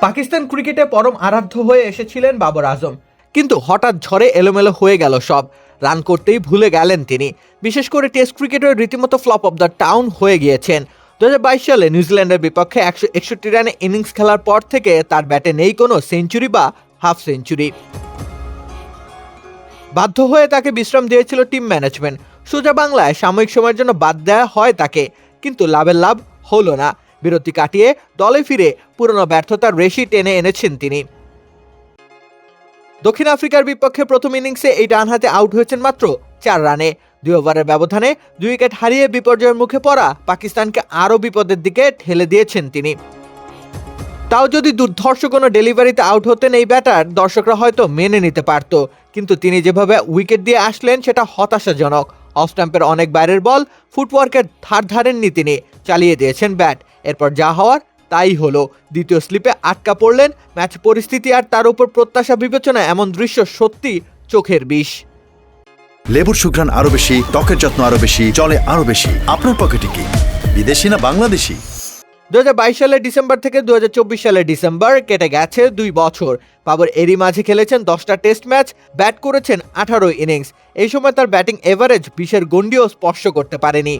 পাকিস্তান ক্রিকেটে পরম আরাধ্য হয়ে এসেছিলেন বাবর আজম। কিন্তু হঠাৎ ঝড়ে এলোমেলো হয়ে গেল সব। রান করতেই ভুলে গেলেন তিনি। বিশেষ করে টেস্ট ক্রিকেটের রীতিমতো ফ্লপ অব দ্য টাউন হয়ে গিয়েছেন। দু হাজার বাইশ সালে নিউজিল্যান্ডের বিপক্ষে একশো একষট্টি রানে ইনিংস খেলার পর থেকে তার ব্যাটে নেই কোনো সেঞ্চুরি বা হাফ সেঞ্চুরি। বাধ্য হয়ে তাকে বিশ্রাম দিয়েছিল টিম ম্যানেজমেন্ট। সোজা বাংলায় সাময়িক সময়ের জন্য বাদ দেওয়া হয় তাকে। কিন্তু লাভের লাভ হলো না। বিরতি কাটিয়ে দলে ফিরে পুরনো ব্যর্থতার রেশি টেনে এনেছেন তিনি। দক্ষিণ আফ্রিকার বিপক্ষে প্রথম ইনিংসে এই ডান হাতে আউট হয়েছেন মাত্র চার রানে। দুই ওভারের ব্যবধানে দুই উইকেট হারিয়ে বিপর্যয়ের মুখে পড়া পাকিস্তানকে আরও বিপদের দিকে ঠেলে দিয়েছেন তিনি। তাও যদি দুর্ধর্ষ কোনো ডেলিভারিতে আউট হতেন এই ব্যাটার, দর্শকরা হয়তো মেনে নিতে পারত, কিন্তু তিনি যেভাবে উইকেট দিয়ে আসলেন, সেটা হতাশাজনক। অফ স্ট্যাম্পের অনেক বাইরের বল ফুটওয়ার্কের ধার ধারেননি তিনি চালিয়ে দিয়েছেন ব্যাট। এরপর যা হওয়ার তাই হলো। দ্বিতীয় স্লিপে আটকা পড়লেন ম্যাচ পরিস্থিতি আর তার উপর প্রত্যাশা বিবেচনা এমন দৃশ্য সত্যি চোখের বিষ। লেবুর সুঘ্রাণ আরও বেশি, ত্বকের যত্ন আরও বেশি চলে আরও বেশি। আপনার পকেটে কি বিদেশি না বাংলাদেশি? দুই হাজার বাইশ সালের ডিসেম্বর থেকে দু হাজার চব্বিশ সালের ডিসেম্বর কেটে গেছে দুই বছর। বাবর এরই মাঝে খেলেছেন দশটা টেস্ট ম্যাচ, ব্যাট করেছেন আঠারো ইনিংস। এই সময় তার ব্যাটিং এভারেজ বিশের গণ্ডিও স্পর্শ করতে পারেনি।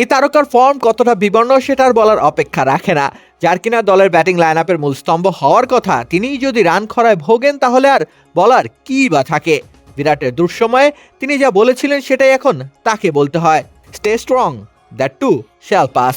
এই তারকার ফর্ম কতটা বিবর্ণ সেটা আর বলার অপেক্ষা রাখে না। যার কিনা দলের ব্যাটিং লাইন আপের মূল স্তম্ভ হওয়ার কথা, তিনিই যদি রান খরায় ভোগেন তাহলে আর বলার কী বা থাকে? বিরাটের দুঃসময়ে তিনি যা বলেছিলেন সেটাই এখন তাকে বলতে হয়। Stay strong that too shall pass